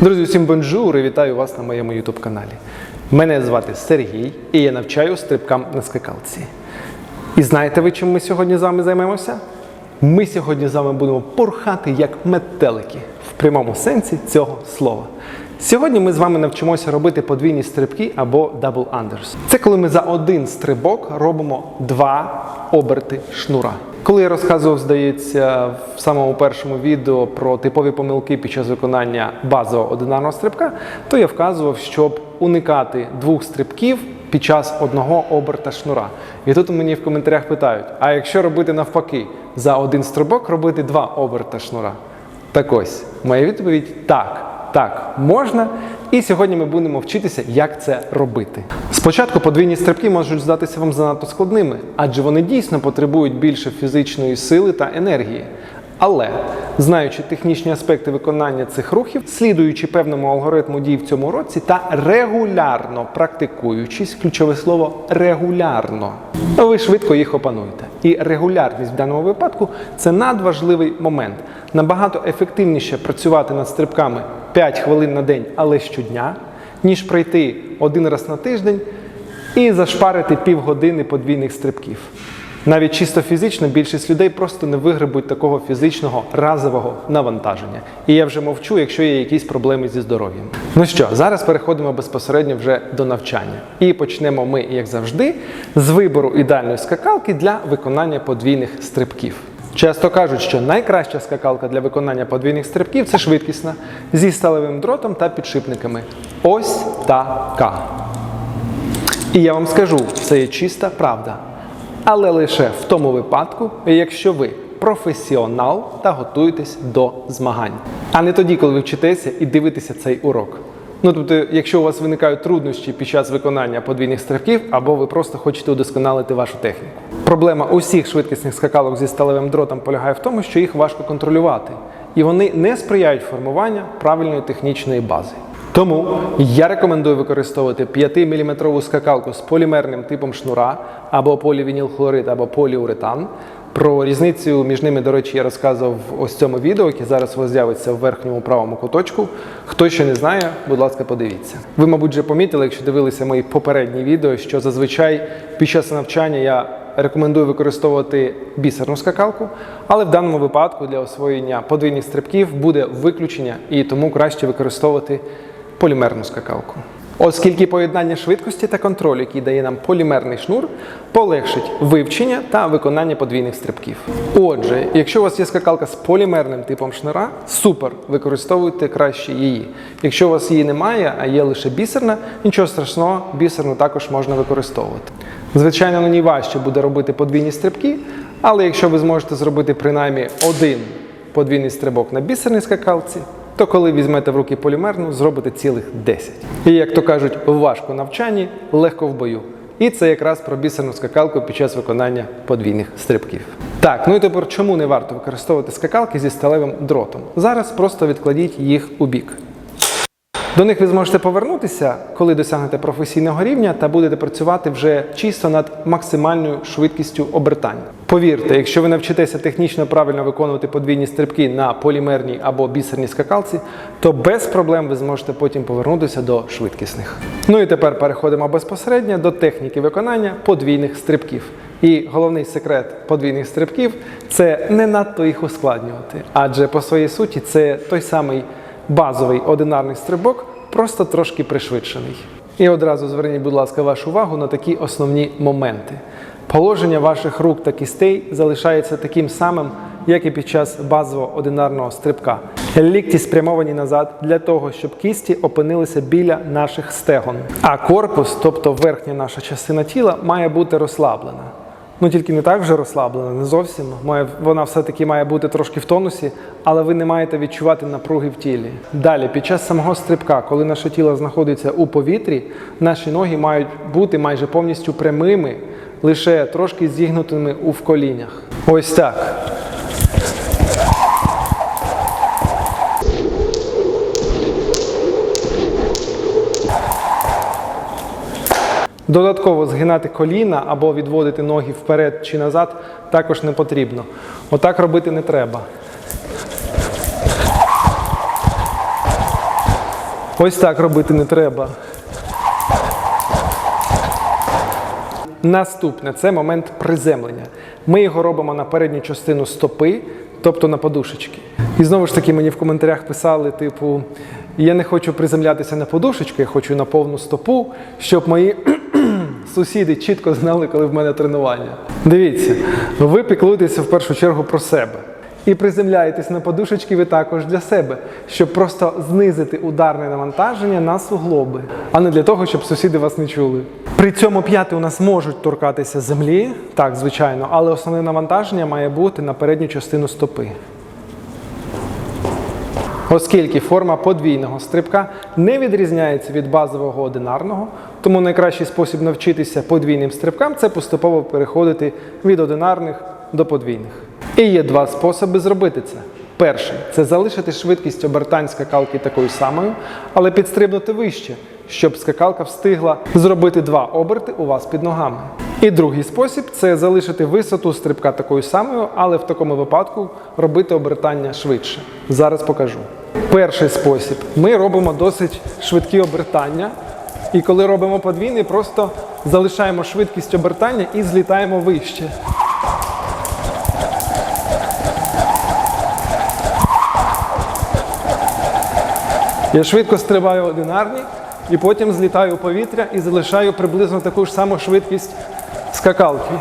Друзі, усім бонжур і вітаю вас на моєму YouTube каналі. Мене звати Сергій і я навчаю стрибкам на скакалці. І знаєте ви, чим ми сьогодні з вами займемося? Ми сьогодні з вами будемо порхати як метелики в прямому сенсі цього слова. Сьогодні ми з вами навчимося робити подвійні стрибки або double unders. Це коли ми за один стрибок робимо два оберти шнура. Коли я розказував, здається, в самому першому відео про типові помилки під час виконання базового одинарного стрибка, то я вказував, щоб уникати двох стрибків під час одного оберта шнура. І тут мені в коментарях питають: а якщо робити навпаки, за один стрибок робити два оберта шнура? Так ось, моя відповідь так. Так, можна. І сьогодні ми будемо вчитися, як це робити. Спочатку подвійні стрибки можуть здатися вам занадто складними, адже вони дійсно потребують більше фізичної сили та енергії. Але, знаючи технічні аспекти виконання цих рухів, слідуючи певному алгоритму дій в цьому році та регулярно практикуючись, ключове слово регулярно, ви швидко їх опануєте. І регулярність в даному випадку це надважливий момент. Набагато ефективніше працювати над стрибками 5 хвилин на день, але щодня, ніж пройти один раз на тиждень і зашпарити півгодини подвійних стрибків. Навіть чисто фізично більшість людей просто не вигребуть такого фізичного разового навантаження. І я вже мовчу, якщо є якісь проблеми зі здоров'ям. Ну що, зараз переходимо безпосередньо вже до навчання. І почнемо ми, як завжди, з вибору ідеальної скакалки для виконання подвійних стрибків. Часто кажуть, що найкраща скакалка для виконання подвійних стрибків це швидкісна зі сталевим дротом та підшипниками. Ось така. І я вам скажу, це є чиста правда. Але лише в тому випадку, якщо ви професіонал та готуєтесь до змагань, а не тоді, коли ви вчитеся і дивитеся цей урок. Ну тобто, якщо у вас виникають труднощі під час виконання подвійних стрибків, або ви просто хочете удосконалити вашу техніку. Проблема усіх швидкісних скакалок зі сталевим дротом полягає в тому, що їх важко контролювати, і вони не сприяють формуванню правильної технічної бази. Тому я рекомендую використовувати 5-мм скакалку з полімерним типом шнура або полівінілхлорид, або поліуретан. Про різницю між ними, до речі, я розказував в ось цьому відео, яке зараз у вас з'явиться в верхньому правому куточку. Хто ще не знає, будь ласка, подивіться. Ви, мабуть, вже помітили, якщо дивилися мої попередні відео, що зазвичай під час навчання я рекомендую використовувати бісерну скакалку, але в даному випадку для освоєння подвійних стрибків буде виключення, і тому краще використовувати полімерну скакалку. Оскільки поєднання швидкості та контролю, який дає нам полімерний шнур, полегшить вивчення та виконання подвійних стрибків. Отже, якщо у вас є скакалка з полімерним типом шнура, супер, використовуйте краще її. Якщо у вас її немає, а є лише бісерна, нічого страшного, бісерну також можна використовувати. Звичайно, на ній важче буде робити подвійні стрибки, але якщо ви зможете зробити принаймні один подвійний стрибок на бісерній скакалці, то коли візьмете в руки полімерну, зробите цілих 10. І як то кажуть, важко навчанні, легко в бою. І це якраз про бісерну скакалку під час виконання подвійних стрибків. Так, ну і тепер чому не варто використовувати скакалки зі сталевим дротом? Зараз просто відкладіть їх у бік. До них ви зможете повернутися, коли досягнете професійного рівня та будете працювати вже чисто над максимальною швидкістю обертань. Повірте, якщо ви навчитеся технічно правильно виконувати подвійні стрибки на полімерній або бісерній скакалці, то без проблем ви зможете потім повернутися до швидкісних. Ну і тепер переходимо безпосередньо до техніки виконання подвійних стрибків. І головний секрет подвійних стрибків це не надто їх ускладнювати, адже по своїй суті це той самий базовий одинарний стрибок, просто трошки пришвидшений. І одразу зверніть, будь ласка, вашу увагу на такі основні моменти. Положення ваших рук та кістей залишається таким самим, як і під час базового одинарного стрибка. Лікті спрямовані назад для того, щоб кісті опинилися біля наших стегон. А корпус, тобто верхня наша частина тіла, має бути розслаблена. Ну тільки не так вже розслаблена, не зовсім. Має, вона все-таки має бути трошки в тонусі, але ви не маєте відчувати напруги в тілі. Далі, під час самого стрибка, коли наше тіло знаходиться у повітрі, наші ноги мають бути майже повністю прямими, лише трошки зігнутими у колінях. Ось так. Додатково згинати коліна або відводити ноги вперед чи назад також не потрібно. Отак робити не треба. Ось так робити не треба. Наступне це момент приземлення. Ми його робимо на передню частину стопи, тобто на подушечки. І знову ж таки мені в коментарях писали, типу, я не хочу приземлятися на подушечки, я хочу на повну стопу, щоб мої сусіди чітко знали, коли в мене тренування. Дивіться, ви піклуєтеся в першу чергу про себе. І приземляєтесь на подушечки ви також для себе, щоб просто знизити ударне навантаження на суглоби, а не для того, щоб сусіди вас не чули. При цьому п'яти у нас можуть торкатися землі, так, звичайно, але основне навантаження має бути на передню частину стопи. Оскільки форма подвійного стрибка не відрізняється від базового одинарного, тому найкращий спосіб навчитися подвійним стрибкам це поступово переходити від одинарних до подвійних. І є два способи зробити це. Перший це залишити швидкість обертань скакалки такою самою, але підстрибнути вище, щоб скакалка встигла зробити два оберти у вас під ногами. І другий спосіб це залишити висоту стрибка такою самою, але в такому випадку робити обертання швидше. Зараз покажу. Перший спосіб ми робимо досить швидкі обертання. І коли робимо подвійний, просто залишаємо швидкість обертання і злітаємо вище. Я швидко стрибаю одинарні і потім злітаю у повітря і залишаю приблизно таку ж саму швидкість скакалки.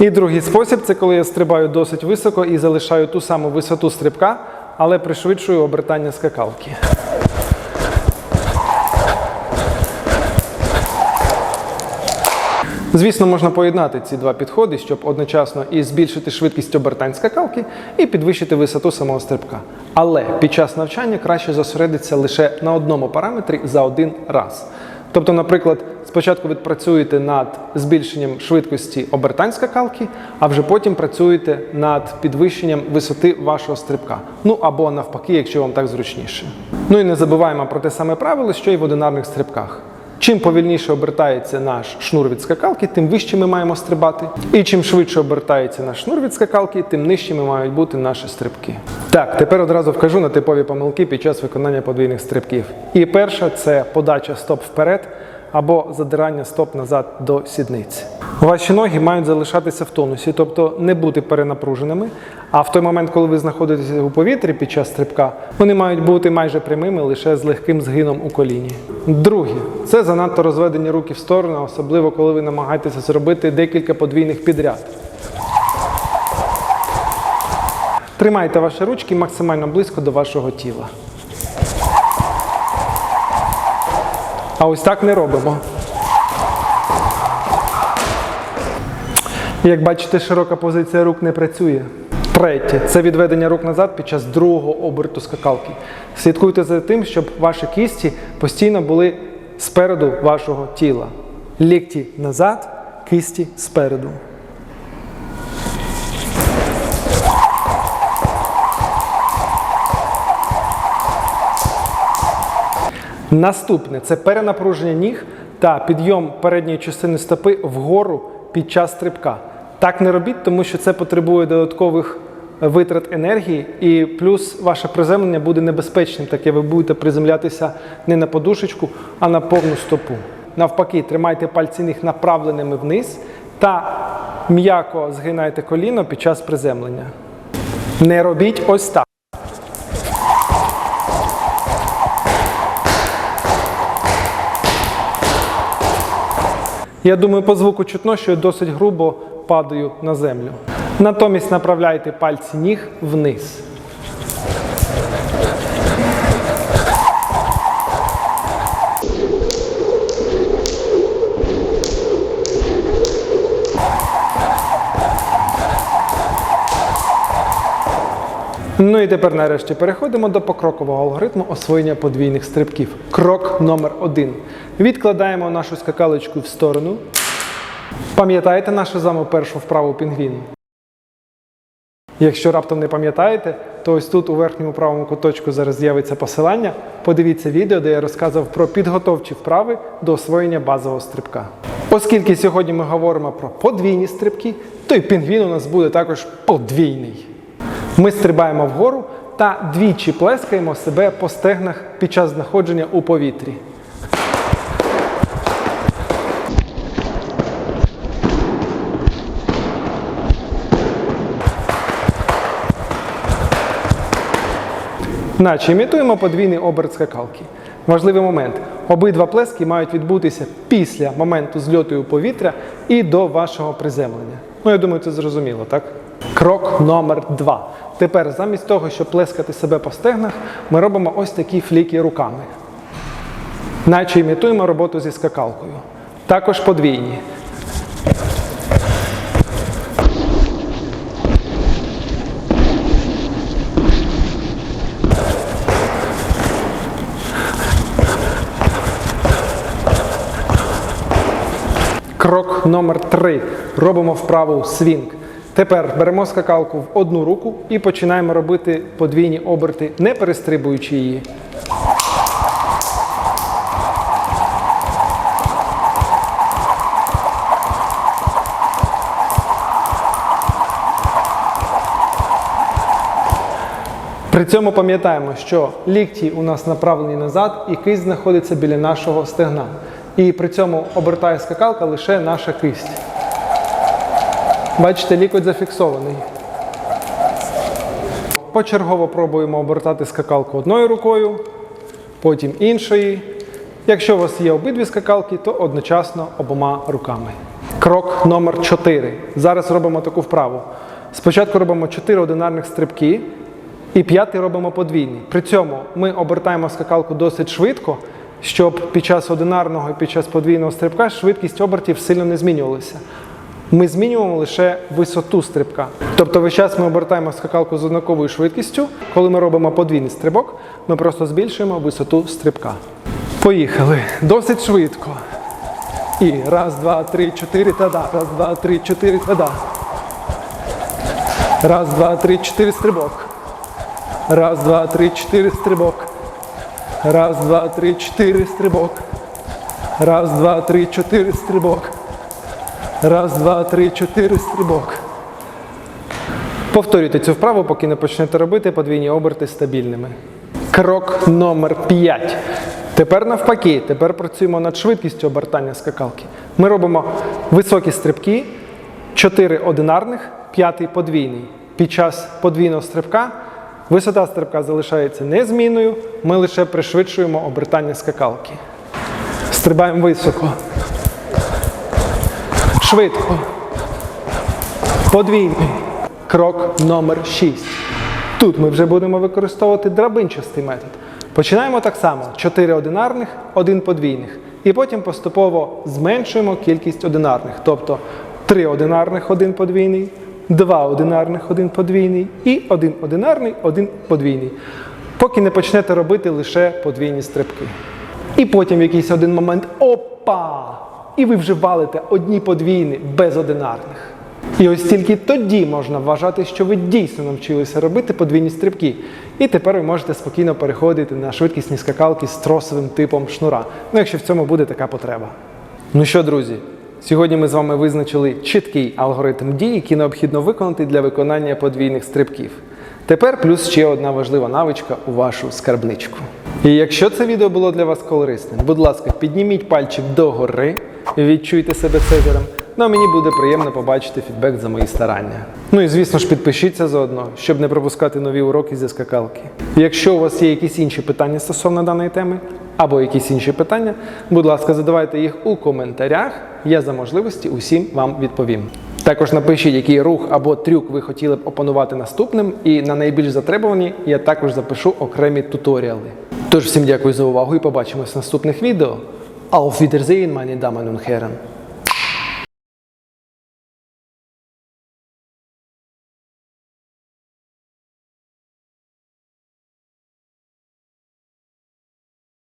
І другий спосіб це коли я стрибаю досить високо і залишаю ту саму висоту стрибка, але пришвидшую обертання скакалки. Звісно, можна поєднати ці два підходи, щоб одночасно і збільшити швидкість обертань скакалки, і підвищити висоту самого стрибка. Але під час навчання краще зосередитися лише на одному параметрі за один раз. Тобто, наприклад, спочатку ви працюєте над збільшенням швидкості обертань скакалки, а вже потім працюєте над підвищенням висоти вашого стрибка. Ну або навпаки, якщо вам так зручніше. Ну і не забуваємо про те саме правило, що і в одинарних стрибках. Чим повільніше обертається наш шнур від скакалки, тим вище ми маємо стрибати. І чим швидше обертається наш шнур від скакалки, тим нижчими мають бути наші стрибки. Так, тепер одразу вкажу на типові помилки під час виконання подвійних стрибків. І перша це подача стоп вперед або задирання стоп назад до сідниці. Ваші ноги мають залишатися в тонусі, тобто не бути перенапруженими. А в той момент, коли ви знаходитеся у повітрі під час стрибка, вони мають бути майже прямими лише з легким згином у коліні. Друге, це занадто розведені руки в сторону, особливо коли ви намагаєтеся зробити декілька подвійних підряд. Тримайте ваші ручки максимально близько до вашого тіла. А ось так не робимо. Як бачите, широка позиція рук не працює. Третє це відведення рук назад під час другого оберту скакалки. Слідкуйте за тим, щоб ваші кісті постійно були спереду вашого тіла. Лікті назад, кисті спереду. Наступне це перенапруження ніг та підйом передньої частини стопи вгору під час стрибка. Так не робіть, тому що це потребує додаткових витрат енергії, і плюс ваше приземлення буде небезпечним, таке ви будете приземлятися не на подушечку, а на повну стопу. Навпаки, тримайте пальці ніг направленими вниз та м'яко згинайте коліно під час приземлення. Не робіть ось так. Я думаю, по звуку чутно, що я досить грубо падаю на землю. Натомість направляйте пальці ніг вниз. Ну і тепер нарешті переходимо до покрокового алгоритму освоєння подвійних стрибків. Крок номер один. Відкладаємо нашу скакалочку в сторону. Пам'ятаєте нашу з вами першу вправу пінгвін? Якщо раптом не пам'ятаєте, то ось тут у верхньому правому куточку зараз з'явиться посилання. Подивіться відео, де я розказував про підготовчі вправи до освоєння базового стрибка. Оскільки сьогодні ми говоримо про подвійні стрибки, то й пінгвін у нас буде також подвійний. Ми стрибаємо вгору та двічі плескаємо себе по стегнах під час знаходження у повітрі. Наче імітуємо подвійний оберт скакалки. Важливий момент. Обидва плески мають відбутися після моменту зльоту у повітря і до вашого приземлення. Ну, я думаю, це зрозуміло, так? Крок номер два. Тепер, замість того, щоб плескати себе по стегнах, ми робимо ось такі фліки руками. Наче імітуємо роботу зі скакалкою. Також подвійні. Крок номер три. Робимо вправу свінг. Тепер беремо скакалку в одну руку і починаємо робити подвійні оберти, не перестрибуючи її. При цьому пам'ятаємо, що лікті у нас направлені назад і кисть знаходиться біля нашого стегна. І при цьому обертає скакалка лише наша кисть. Бачите, лікоть зафіксований. Почергово пробуємо обертати скакалку одною рукою, потім іншої. Якщо у вас є обидві скакалки, то одночасно обома руками. Крок номер 4. Зараз робимо таку вправу. Спочатку робимо 4 одинарних стрибки, і п'ятий робимо подвійний. При цьому ми обертаємо скакалку досить швидко, щоб під час одинарного і під час подвійного стрибка швидкість обертів сильно не змінювалася. Ми змінюємо лише висоту стрибка. Тобто весь час ми обертаємо скакалку з однаковою швидкістю. Коли ми робимо подвійний стрибок, ми просто збільшуємо висоту стрибка. Поїхали. Досить швидко. І раз, два, три, чотири, та-да. Раз, два, три, чотири, та-да. Раз, два, три, чотири, стрибок. Раз, два, три, чотири, стрибок. Раз, два, три, чотири, стрибок. Раз, два, три, чотири, стрибок. Раз, два, три, чотири, стрибок. Повторюйте цю вправу, поки не почнете робити подвійні оберти стабільними. Крок номер 5. Тепер навпаки, тепер працюємо над швидкістю обертання скакалки. Ми робимо високі стрибки, 4 одинарних, 5 подвійний. Під час подвійного стрибка висота стрибка залишається незмінною, ми лише пришвидшуємо обертання скакалки. Стрибаємо високо. Швидко. Подвійний. Крок номер 6. Тут ми вже будемо використовувати драбинчастий метод. Починаємо так само: 4 одинарних, 1 подвійних. І потім поступово зменшуємо кількість одинарних. Тобто 3 одинарних, 1 подвійний, 2 одинарних, 1 подвійний і 1 одинарний, 1 подвійний. Поки не почнете робити лише подвійні стрибки. І потім в якийсь один момент опа! І ви вже валите одні подвійні без одинарних. І ось тільки тоді можна вважати, що ви дійсно навчилися робити подвійні стрибки. І тепер ви можете спокійно переходити на швидкісні скакалки з тросовим типом шнура. Ну, якщо в цьому буде така потреба. Ну що, друзі, сьогодні ми з вами визначили чіткий алгоритм дій, який необхідно виконати для виконання подвійних стрибків. Тепер плюс ще одна важлива навичка у вашу скарбничку. І якщо це відео було для вас корисним, будь ласка, підніміть пальчик догори, відчуйте себе цезарем. Ну а мені буде приємно побачити фідбек за мої старання. Ну і звісно ж підпишіться заодно, щоб не пропускати нові уроки зі скакалки. Якщо у вас є якісь інші питання стосовно даної теми, або якісь інші питання, будь ласка, задавайте їх у коментарях. Я за можливості усім вам відповім. Також напишіть, який рух або трюк ви хотіли б опанувати наступним, і на найбільш затребувані я також запишу окремі туторіали. Тож всім дякую за увагу і побачимось в наступних відео. Auf Wiedersehen, meine Damen und Herren!